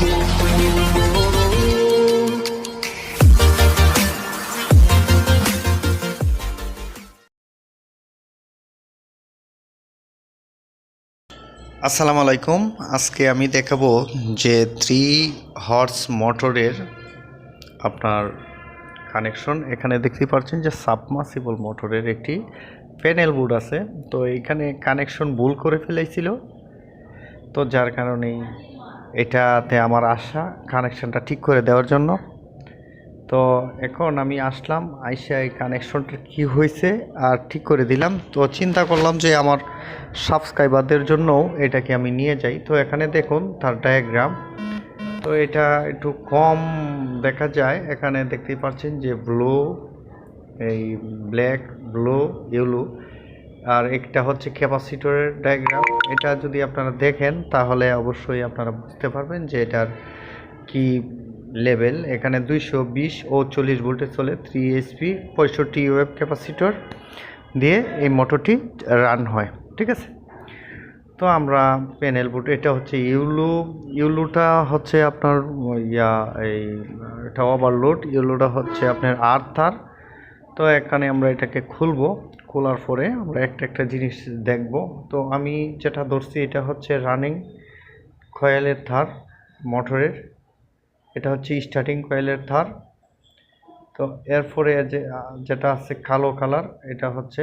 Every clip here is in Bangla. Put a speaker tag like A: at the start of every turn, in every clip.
A: আসসালামু আলাইকুম। আজকে আমি দেখাবো যে থ্রি হর্স মোটরের আপনার কানেকশন এখানে দেখতে পাচ্ছেন যে সাবমার্সিবল মোটরের একটি প্যানেল বোর্ড আছে। তো এখানে কানেকশন ভুল করে ফেলেছিল। তো যার কারণেই এটাতে আমার আশা কানেকশনটা ঠিক করে দেওয়ার জন্য। তো এখন আমি আসলাম, আইসা এই কানেকশনটা কি হয়েছে আর ঠিক করে দিলাম। তো চিন্তা করলাম যে আমার সাবস্ক্রাইবারদের জন্যও এটাকে আমি নিয়ে যাই। তো এখানে দেখুন তার ডায়াগ্রাম তো এটা একটু কম দেখা যায়। এখানে দেখতেই পাচ্ছেন যে ব্লু এই ব্ল্যাক ব্লু ইয়েলো আর একটা হচ্ছে ক্যাপাসিটরের ডায়াগ্রাম এটা যদি আপনারা দেখেন, তাহলে অবশ্যই আপনারা বুঝতে পারবেন যে এটার কি লেভেল এখানে দুইশো বিশ ও চল্লিশ ভোল্টে চলে থ্রি এসপি পঁয়ষট্টি ওয়েব ক্যাপাসিটর দিয়ে এই মোটরটি রান হয়, ঠিক আছে? তো আমরা প্যানেল বুট এটা হচ্ছে ইউলু ইউলুটা হচ্ছে আপনার, ইয়া, এই, এটা ওভারলোড ইউলুটা হচ্ছে আপনার আর্থার তো এখানে আমরা এটাকে খুলবো। খোলার পরে আমরা একটা একটা জিনিস দেখব। তো আমি যেটা ধরছি এটা হচ্ছে রানিং কয়েলের ধার মোটরের এটা হচ্ছে স্টার্টিং কয়েলের ধার তো এরপরে যে, যেটা আছে কালো কালার এটা হচ্ছে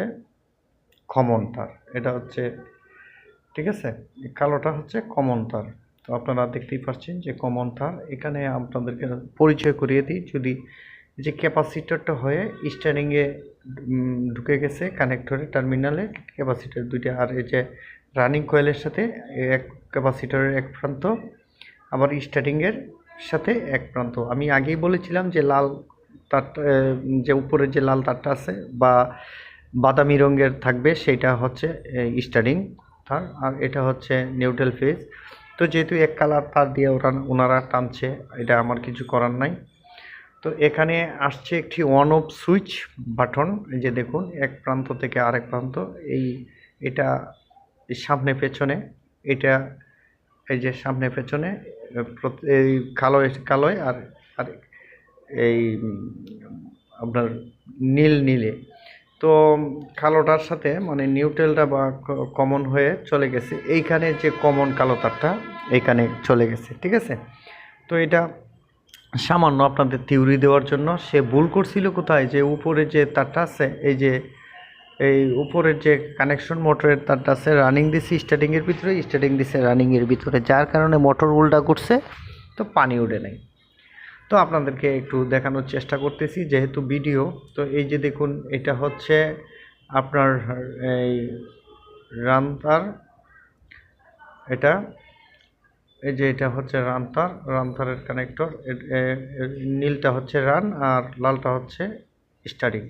A: কমন তার। এটা হচ্ছে, ঠিক আছে? কালোটা হচ্ছে কমন তার। তো আপনারা দেখতেই পাচ্ছেন যে কমন তার। এখানে আপনাদেরকে পরিচয় করিয়ে দিই। যদি যে ক্যাপাসিটরটা হয়ে স্টারিংয়ে ঢুকে গেছে কানেক্টরে, টার্মিনালে, ক্যাপাসিটার দুইটা। আর এই যে রানিং কয়েলের সাথে এক ক্যাপাসিটরের এক প্রান্ত, আবার স্টার্টিংয়ের সাথে এক প্রান্ত। আমি আগেই বলেছিলাম যে লাল তারটা যে উপরে যে লাল তারটা আছে বা বাদামি রঙের থাকবে সেটা হচ্ছে স্টার্টিং তার। আর এটা হচ্ছে নিউট্রাল ফেজ। তো যেহেতু এক কালার তার দিয়ে ওরা, ওনারা টানছে, এটা আমার কিছু করার নাই। তো এখানে আসছে একটি ওয়ান অফ সুইচ বাটন যে দেখুন, এক প্রান্ত থেকে আরেক প্রান্ত, এই, এটা সামনে পেছনে, এটা এই যে সামনে পেছনে এই কালো, কালোয় আর আর এই, আপনার নীল নীলে। তো কালোটার সাথে মানে নিউট্রেলটা বা কমন হয়ে চলে গেছে। এইখানে যে কমন কালো তারটা, এইখানে চলে গেছে, ঠিক আছে? তো এটা সামান্য আপনাদের থিওরি দেওয়ার জন্য, সে ভুল করছিল কোথায়? যে উপরে যে তারটা আছে, এই যে, এই উপরের যে কানেকশন মোটরের তারটা আছে রানিং দিছে স্টার্টিংয়ের ভিতরে স্টার্টিং দিছে রানিংয়ের ভিতরে। যার কারণে মোটর উল্টা করছে, তো পানি উঠে নেই। তো আপনাদেরকে একটু দেখানোর চেষ্টা করতেছি, যেহেতু ভিডিও তো এই যে দেখুন, এটা হচ্ছে আপনার, এই রান্তার এটা এই যে এটা হচ্ছে রান্তার রান্তারের কানেক্টর নীলটা হচ্ছে রান আর লালটা হচ্ছে স্টার্টিং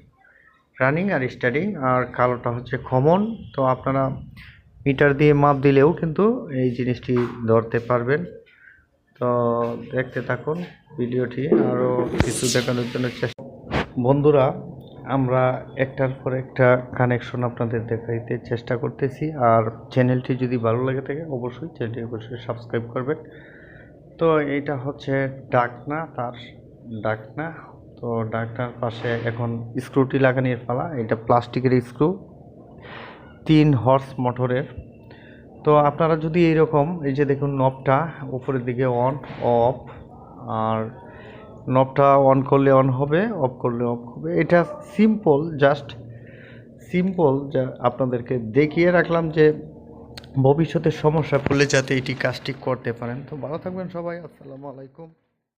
A: রানিং আর স্টার্টিং আর কালোটা হচ্ছে কমন তো আপনারা মিটার দিয়ে মাপ দিলেও কিন্তু এই জিনিসটি ধরতে পারবেন। তো দেখতে থাকুন ভিডিওটি আরও কিছু দেখানোর জন্য চেষ্টা বন্ধুরা আমরা একটার পর একটা কানেকশন আপনাদের দেখাইতে চেষ্টা করতেছি। আর চ্যানেলটি যদি ভালো লাগে থাকে, অবশ্যই চ্যানেলটি অবশ্যই সাবস্ক্রাইব করবেন। তো এইটা হচ্ছে ডাকনা, তার ডাকনা। তো ডাকনার পাশে এখন স্ক্রুটি লাগানোর পালা। এটা প্লাস্টিকের স্ক্রু তিন হর্স মোটরের তো আপনারা যদি এইরকম, এই যে দেখুন নবটা উপরের দিকে অন অফ আর নবটা অন করলে অন হবে অফ করলে অফ হবে। এটা সিম্পল জাস্ট সিম্পল যা আপনাদেরকে দেখিয়ে রাখলাম যে ভবিষ্যতে সমস্যা পড়লে যাতে এটি কাজটি করতে পারেন। তো ভালো থাকবেন সবাই, আসসালামু আলাইকুম।